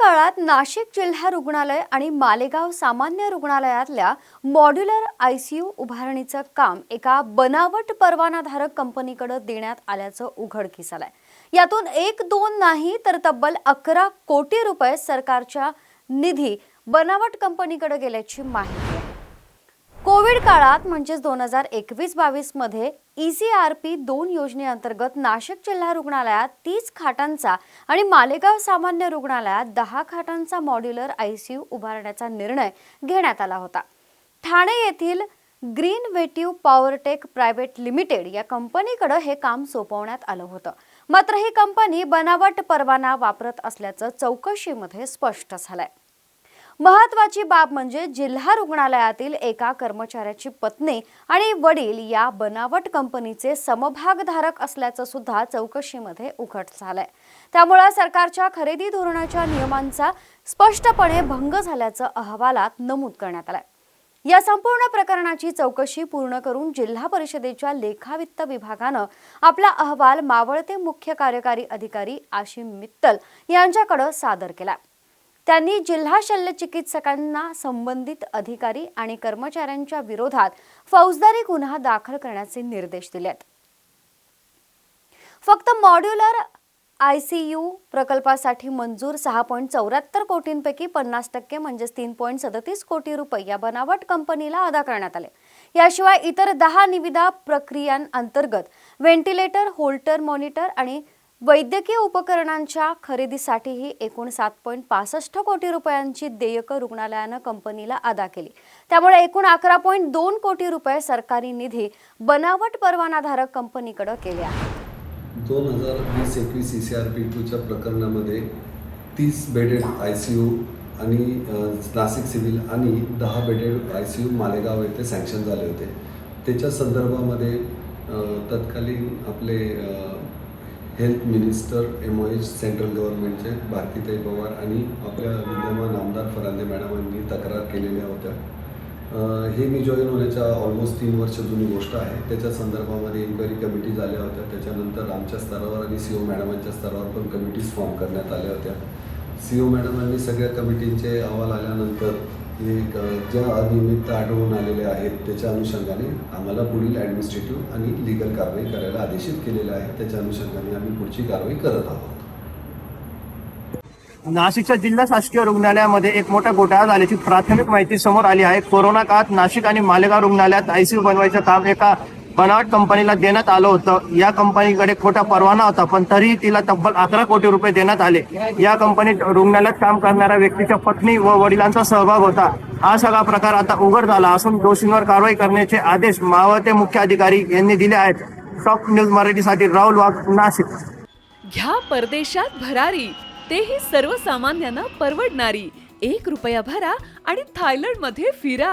काळात नाशिक जिल्हा रुग्णालय आणि मालेगाव सामान्य रुग्णालयातल्या मॉड्युलर आय सी यू उभारणीचं काम एका बनावट परवानाधारक कंपनीकडे देण्यात आल्याचं उघडकीस आलंय यातून एक दोन नाही तर तब्बल अकरा कोटी रुपये सरकारच्या निधी बनावट कंपनीकडे गेल्याची माहिती. कोविड काळात म्हणजेच दोन हजार एकवीस बावीसमध्ये ई सी आर पी दोन योजनेअंतर्गत नाशिक जिल्हा रुग्णालयात तीस खाटांचा आणि मालेगाव सामान्य रुग्णालयात दहा खाटांचा मॉड्युलर आय सी यू उभारण्याचा निर्णय घेण्यात आला होता. ठाणे येथील Green Vetiv Powertech Private Limited या कंपनीकडे हे काम सोपवण्यात आलं होतं. मात्र ही कंपनी बनावट परवाना वापरत असल्याचं चौकशीमध्ये स्पष्ट झालंय. महत्वाची बाब म्हणजे जिल्हा रुग्णालयातील एका कर्मचाऱ्याची पत्नी आणि वडील या बनावट कंपनीचे समभागधारक असल्याचं सुद्धा चौकशीमध्ये उघड झालंय. त्यामुळे सरकारच्या खरेदी धोरणाच्या नियमांचा स्पष्टपणे भंग झाल्याचं अहवालात नमूद करण्यात आलंय. या संपूर्ण प्रकरणाची चौकशी पूर्ण करून जिल्हा परिषदेच्या लेखावित्त विभागानं आपला अहवाल मावळते मुख्य कार्यकारी अधिकारी आशिम मित्तल यांच्याकडे सादर केला त्यांनी जिल्हा शल्य चिकित्सकांना संबंधित अधिकारी आणि कर्मचाऱ्यांच्या विरोधात फौजदारी गुन्हा दाखल करण्याचे निर्देश दिलेत फक्त मॉड्युलर आय सी यू प्रकल्पासाठी मंजूर सहा पॉईंट चौऱ्याहत्तर कोटींपैकी पन्नास टक्के म्हणजेच तीन पॉईंट सदतीस कोटी रुपये या बनावट कंपनीला अदा करण्यात आले. याशिवाय इतर दहा निविदा प्रक्रियांअंतर्गत व्हेंटिलेटर होल्टर मॉनिटर आणि वैद्यकीय उपकरणांच्या खरेदीसाठीही एकूण सात पॉईंट पासष्ट कोटी रुपयांची देयकं रुग्णालयानं कंपनीला अदा केली. त्यामुळे एकूण अकरा पॉईंट दोन कोटी रुपये सरकारी निधी बनावट परवानाधारक कंपनीकडे केले आहे दोन हजार वीस एकवीस सी सी आर पी टूच्या प्रकरणामध्ये तीस बेडेड आय सी यू आणि नाशिक सिव्हिल आणि दहा bedded I C U Malegaon येथे सँक्शन झाले होते. त्याच्या संदर्भामध्ये तत्कालीन आपले health minister M O H central गव्हर्नमेंटचे भारतीताई पवार आणि आपल्या विद्यमान आमदार फरांदे मॅडमांनी तक्रार केलेल्या होत्या. हे मी जॉईन होण्याच्या ऑलमोस्ट तीन वर्ष जुनी गोष्ट आहे. त्याच्या संदर्भामध्ये इन्क्वायरी कमिटी झाल्या होत्या. त्याच्यानंतर आमच्या स्तरावर आणि सी ओ मॅडमांच्या स्तरावर पण कमिटीज फॉर्म करण्यात आल्या होत्या. सी ओ मॅडमांनी सगळ्या कमिटींचे अहवाल आल्यानंतर एक ज्या अनियमितता आढळून आलेल्या आहेत त्याच्या अनुषंगाने आम्हाला पुढील ॲडमिनिस्ट्रेटिव्ह आणि लिगल कारवाई करायला आदेशित केलेलं आहे. त्याच्या अनुषंगाने आम्ही पुढची कारवाई करत आहोत. नाशिकच्या जिल्हा शासकीय रुग्णालयामध्ये एक मोठा घोटाळा झाल्याची प्राथमिक माहिती समोर आली आहे. कोरोना काळात नाशिक आणि मालेगाव रुग्णालयात आयसीयू बनवायचं काम एका बनावट कंपनीला देण्यात आलं होतं. या कंपनीकडे खोटा परवाना होता पण तरीही तिला तब्बल अकरा कोटी रुपये देण्यात आले. या कंपनीत रुग्णालयात काम करणाऱ्या व्यक्तीच्या पत्नी व वडिलांचा सहभाग होता. हा सगळा प्रकार आता उघड झाला असून दोषींवर कारवाई करण्याचे आदेश मावळते मुख्य अधिकारी यांनी दिले आहेत. टॉप न्यूज मराठीसाठी राहुल वाघ नाशिक. घ्या परदेशात भरारी तेही सर्वसामान्यांना परवडणारी. एक रुपया भरा आणि थायलंडमध्ये फिरा.